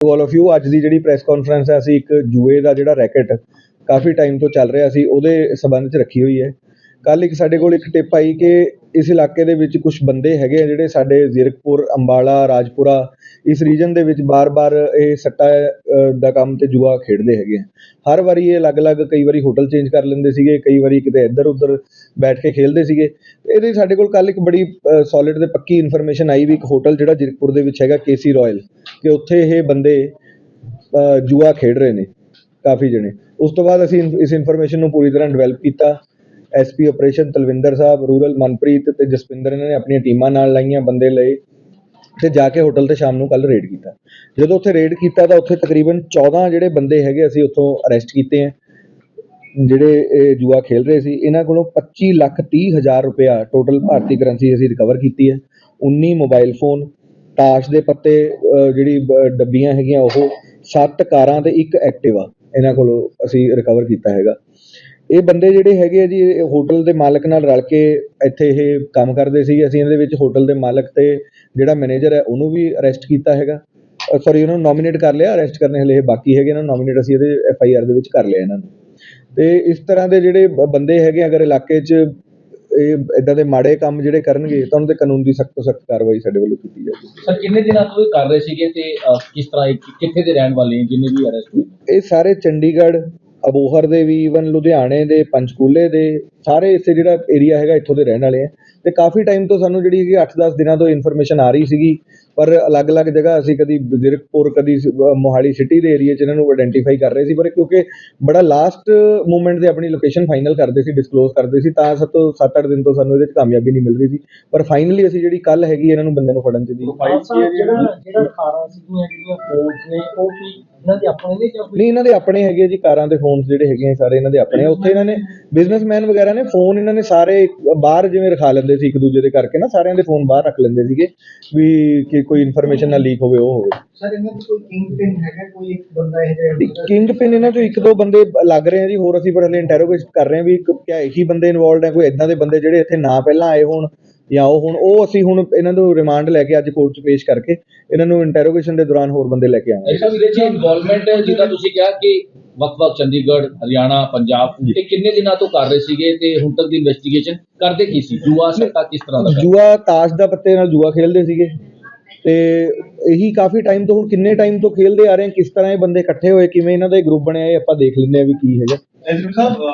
All of you ਅੱਜ ਦੀ ਜਿਹੜੀ press conference ਹੈ, ਅਸੀਂ ਇੱਕ ਜੂਏ ਦਾ ਜਿਹੜਾ ਰੈਕਟ ਕਾਫੀ ਟਾਈਮ ਤੋਂ ਚੱਲ ਰਿਹਾ ਸੀ, ਉਹਦੇ ਸਬੰਧ 'ਚ ਰੱਖੀ ਹੋਈ ਹੈ। ਕੱਲ੍ਹ ਇੱਕ ਸਾਡੇ ਕੋਲ ਇੱਕ ਟਿਪ ਆਈ ਕਿ ਇਸ ਇਲਾਕੇ ਦੇ ਵਿੱਚ ਕੁਛ ਬੰਦੇ ਹੈਗੇ ਆ ਜਿਹੜੇ ਸਾਡੇ ਜ਼ੀਰਕਪੁਰ, ਅੰਬਾਲਾ, ਰਾਜਪੁਰਾ, ਇਸ ਰੀਜਨ ਦੇ ਵਿੱਚ ਬਾਰ-ਬਾਰ ਇਹ ਸੱਟਾ ਦਾ ਕੰਮ ਅਤੇ ਜੂਆ ਖੇਡਦੇ ਹੈਗੇ ਆ। ਹਰ ਵਾਰੀ ਇਹ ਅਲੱਗ-ਅਲੱਗ ਕਈ ਵਾਰੀ ਹੋਟਲ ਚੇਂਜ ਕਰ ਲੈਂਦੇ ਸੀਗੇ, ਕਈ ਵਾਰੀ ਕਿਤੇ ਇੱਧਰ-ਉੱਧਰ ਬੈਠ ਕੇ ਖੇਡਦੇ ਸੀਗੇ। ਇਹਦੇ ਸਾਡੇ ਕੋਲ ਕੱਲ੍ਹ ਇੱਕ ਬੜੀ ਸੋਲਿਡ ਤੇ ਪੱਕੀ ਇਨਫੋਰਮੇਸ਼ਨ ਆਈ ਵੀ ਇੱਕ ਹੋਟਲ ਜਿਹੜਾ ਜ਼ੀਰਕਪੁਰ ਦੇ ਵਿੱਚ ਹੈਗਾ ਕੇਸੀ ਰਾਇਲ, ਕਿ ਉੱਥੇ ਇਹ ਬੰਦੇ ਜੂਆ ਖੇਡ ਰਹੇ ਨੇ, ਕਾਫੀ ਜਣੇ। ਉਸ ਤੋਂ ਬਾਅਦ ਅਸੀਂ ਇਨ- ਇਸ ਇਨਫੋਰਮੇਸ਼ਨ ਨੂੰ ਪੂਰੀ ਤਰ੍ਹਾਂ ਡਿਵੈਲਪ ਕੀਤਾ। ਐਸਪੀ ਆਪਰੇਸ਼ਨ ਤਲਵਿੰਦਰ ਸਾਹਿਬ, ਰੂਰਲ ਮਨਪ੍ਰੀਤ ਤੇ ਜਸਪਿੰਦਰ ਇਹਨਾਂ ਨੇ ਆਪਣੀਆਂ ਟੀਮਾਂ ਨਾਲ ਲਾਈਆਂ ਬੰਦੇ ਲਏ ਤੇ ਜਾ ਕੇ ਹੋਟਲ ਤੇ ਸ਼ਾਮ ਨੂੰ ਕੱਲ ਰੇਡ ਕੀਤਾ। ਜਦੋਂ ਉੱਥੇ ਰੇਡ ਕੀਤਾ ਤਾਂ ਉੱਥੇ ਤਕਰੀਬਨ 14 ਜਿਹੜੇ ਬੰਦੇ ਹੈਗੇ ਅਸੀਂ ਉੱਥੋਂ ਅਰੈਸਟ ਕੀਤੇ ਆ ਜਿਹੜੇ ਇਹ ਜੂਆ ਖੇਲ ਰਹੇ ਸੀ, ਇਹਨਾਂ ਕੋਲੋਂ 25 ਲੱਖ 30 ਹਜ਼ਾਰ ਰੁਪਇਆ ਟੋਟਲ ਭਾਰਤੀ ਕਰੰਸੀ ਅਸੀਂ ਰਿਕਵਰ ਕੀਤੀ ਹੈ। 19 ਮੋਬਾਈਲ ਫੋਨ ਤਾਸ਼ ਦੇ ਪੱਤੇ ਜਿਹੜੀ ਡੱਬੀਆਂ ਹੈਗੀਆਂ ਉਹ 7 ਕਾਰਾਂ ਤੇ ਇੱਕ ਐਕਟਿਵਾ ਇਹਨਾਂ ਕੋਲੋਂ ਅਸੀਂ ਰਿਕਵਰ ਕੀਤਾ ਹੈਗਾ। ਇਹ ਬੰਦੇ ਜਿਹੜੇ ਹੈਗੇ ਆ ਜੀ ਇਹ ਹੋਟਲ ਦੇ ਮਾਲਕ ਨਾਲ ਰਲ ਕੇ ਇੱਥੇ ਇਹ ਕੰਮ ਕਰਦੇ ਸੀ ਅਸੀਂ ਇਹਨਾਂ ਦੇ ਵਿੱਚ ਹੋਟਲ ਦੇ ਮਾਲਕ ਤੇ ਜਿਹੜਾ ਮੈਨੇਜਰ ਹੈ ਉਹਨੂੰ ਵੀ ਅਰੈਸਟ ਕੀਤਾ ਹੈਗਾ। ਸੌਰੀ ਉਹਨੂੰ ਨੋਮੀਨੇਟ ਕਰ ਲਿਆ। ਅਰੈਸਟ ਕਰਨੇ ਹਲੇ ਇਹ ਬਾਕੀ ਹੈਗੇ ਇਹਨਾਂ ਨੂੰ। ਨੋਮੀਨੇਟ ਅਸੀਂ ਇਹਦੇ ਐਫ ਆਈ ਆਰ ਦੇ ਵਿੱਚ ਕਰ ਲਿਆ ਇਹਨਾਂ ਨੂੰ। ਤੇ ਇਸ ਤਰ੍ਹਾਂ ਦੇ ਜਿਹੜੇ ਬੰਦੇ ਹੈਗੇ ਅਗਰ ਇਲਾਕੇ 'ਚ ਇਹ ਇਦਾਂ ਦੇ ਮਾੜੇ ਕੰਮ ਜਿਹੜੇ ਕਰਨਗੇ ਤਾਂ ਉਹਨਾਂ ਤੇ ਕਾਨੂੰਨ ਦੀ ਸਖਤ ਤੋਂ ਸਖਤ ਕਾਰਵਾਈ ਸਾਡੇ ਵੱਲੋਂ ਕੀਤੀ ਜਾਊਗੀ। ਸਰ ਕਿੰਨੇ ਦਿਨਾਂ ਤੋਂ ਇਹ ਕਰ ਰਹੇ ਸੀਗੇ ਤੇ ਅਹ, ਕਿਸ ਤਰ੍ਹਾਂ ਇਹ ਕਿੱਥੇ ਦੇ ਰਹਿਣ ਵਾਲੇ ਨੇ ਜਿੰਨੇ ਵੀ ਅਰੈਸਟ ਹੋਏ ਇਹ ਸਾਰੇ ਚੰਡੀਗੜ੍ਹ ਅਬੋਹਰ ਦੇ ਵੀ ਈਵਨ ਲੁਧਿਆਣੇ ਦੇ ਪੰਚਕੂਲੇ ਦੇ ਸਾਰੇ ਇਸੇ ਜਿਹੜਾ ਏਰੀਆ ਹੈਗਾ ਇੱਥੋਂ ਦੇ ਰਹਿਣ ਵਾਲੇ ਆ। ਤੇ ਕਾਫੀ ਟਾਈਮ ਤੋਂ ਸਾਨੂੰ ਜਿਹੜੀ ਕਿ 8-10 ਦਿਨਾਂ ਤੋਂ ਇਨਫੋਰਮੇਸ਼ਨ ਆ ਰਹੀ ਸੀਗੀ ਪਰ ਅਲੱਗ-ਅਲੱਗ ਜਗ੍ਹਾ ਅਸੀਂ ਕਦੀ ਜ਼ਿਰਕਪੁਰ ਕਦੀ ਮੋਹਾਲੀ ਸਿਟੀ ਦੇ ਏਰੀਆ 'ਚ ਇਹਨਾਂ ਨੂੰ ਆਇਡੈਂਟੀਫਾਈ ਕਰ ਰਹੇ ਸੀ ਪਰ ਕਿਉਂਕਿ ਬੜਾ ਲਾਸਟ ਮੂਮੈਂਟ ਤੇ ਆਪਣੀ ਲੋਕੇਸ਼ਨ ਫਾਈਨਲ ਕਰਦੇ ਸੀ ਡਿਸਕਲੋਜ਼ ਕਰਦੇ ਸੀ ਤਾਂ ਸਭ ਤੋਂ 7-8 ਦਿਨ ਤੋਂ ਸਾਨੂੰ ਇਹਦੇ 'ਚ ਕਾਮਯਾਬੀ ਨਹੀਂ ਮਿਲ ਰਹੀ ਸੀ। ਪਰ ਫਾਈਨਲੀ ਅਸੀਂ ਜਿਹੜੀ ਕੱਲ ਹੈਗੀ ਇਹਨਾਂ ਨੂੰ ਬੰਦੇ ਨੂੰ ਫੜਨ 'ਚ ਦੀ। ਜਿਹੜਾ ਜਿਹੜਾ ਖਾਰਾ ਸੀਗੀਆਂ ਜਿਹੜੀਆਂ ਫੋਨਸ ਨੇ ਉਹ ਕੀ ਇਹਨਾਂ ਦੇ ਆਪਣੇ ਨੇ ਜਾਂ ਨਹੀਂ ਇਹਨਾਂ ਦੇ ਆਪਣੇ ਹੈਗੇ ਜੀ ਕਾਰਾਂ ਦੇ ਫੋਨਸ ਜਿਹੜੇ ਹੈਗੇ ਆ ਸਾਰੇ ਇਹਨਾਂ ਦੇ ਆਪਣੇ ਆ। ਉੱਥੇ ਇਹਨਾਂ ਨੇ ਬਿਜ਼ਨਸਮੈਨ ਵਗੈਰਾ ਨੇ ਫੋਨ ਇਹਨਾਂ ਨੇ ਸਾਰੇ ਬਾਹਰ ਜਿਵੇਂ ਰਖਾ ਲੈਂਦੇ ਸੀ ਇੱਕ ਦੂਜੇ ਦੇ ਕਰਕੇ ਨਾ ਸਾਰਿਆਂ ਦੇ ਫੋਨ ਬਾਹਰ ਰੱਖ ਲੈਂਦੇ ਸੀਗੇ ਵੀ ਕਿ ਕੋਈ ਇਨਫੋਰਮੇਸ਼ਨ ਨਾ ਲੀਕ ਹੋਵੇ ਉਹ ਹੋਵੇ। ਸਰ ਇਹਨਾਂ ਦੀ ਕੋਈ ਕਿੰਗ ਪਿਨ ਹੈਗਾ? ਕੋਈ ਇੱਕ ਬੰਦਾ ਇਹ ਜਿਹੜਾ ਕਿੰਗ ਪਿਨ ਇਹਨਾਂ ਚੋਂ ਇੱਕ ਦੋ ਬੰਦੇ ਲੱਗ ਰਹੇ ਆ ਜੀ ਹੋਰ ਅਸੀਂ ਪਰ ਹਲੇ ਇੰਟਰੋਗੇਟ ਕਰ ਰਹੇ ਆ ਵੀ ਕ- ਕਿਆ ਇਹੀ ਬੰਦੇ ਇਨਵੋਲਡ ਹੈ ਕੋਈ ਇਦਾਂ ਦੇ ਬੰਦੇ ਜਿਹੜੇ ਇੱਥੇ ਨਾ ਪਹਿਲਾਂ ਆਏ ਹੋਣ। ਜਾਂ ਉਹ ਹੁਣ ਉਹ ਅਸੀਂ ਹੁਣ ਇਹਨਾਂ ਨੂੰ ਰਿਮਾਂਡ ਲੈ ਕੇ ਅੱਜ ਕੋਰਟ 'ਚ ਪੇਸ਼ ਕਰਕੇ ਇਹਨਾਂ ਨੂੰ ਇੰਟਰੋਗੇਸ਼ਨ ਦੇ ਦੌਰਾਨ ਹੋਰ ਬੰਦੇ ਲੈ ਕੇ ਆਵਾਂਗੇ। ਐਸਾ ਵੀਰੇ ਜੀ ਇਨਵੋਲਵਮੈਂਟ ਜਿੱਦਾਂ ਤੁਸੀਂ ਕਿਹਾ ਕਿ ਵੱਖ-ਵੱਖ ਚੰਡੀਗੜ੍ਹ ਹਰਿਆਣਾ ਪੰਜਾਬ ਇਹ ਕਿੰਨੇ ਦਿਨਾਂ ਤੋਂ ਕਰ ਰਹੇ ਸੀਗੇ ਤੇ ਹੁਣ ਤੱਕ ਦੀ ਇਨਵੈਸਟੀਗੇਸ਼ਨ ਕਰਦੇ ਕੀ ਸੀ? ਜੂਆ ਸੱਟਾ ਕਿਸ ਤਰ੍ਹਾਂ ਦਾ ਜੂਆ ਤਾਸ਼ ਦਾ ਪੱਤੇ ਨਾਲ ਜੂਆ ਖੇਲਦੇ ਸੀਗੇ ਤੇ ਇਹੀ ਕਾਫੀ ਟਾਈਮ ਤੋਂ ਹੁਣ ਕਿੰਨੇ ਟਾਈਮ ਤੋਂ ਖੇਲਦੇ ਆ ਰਹੇ ਆ ਕਿਸ ਤਰ੍ਹਾਂ ਇਹ ਬੰਦੇ ਇਕੱਠੇ ਹੋਏ ਕਿਵੇਂ ਇਹਨਾਂ ਦਾ ਇਹ ਗਰੁੱਪ ਬਣਿਆ ਇਹ ਆਪਾਂ ਦੇਖ ਲੈਂਦੇ ਆ ਵੀ ਕੀ ਹੈਗਾ।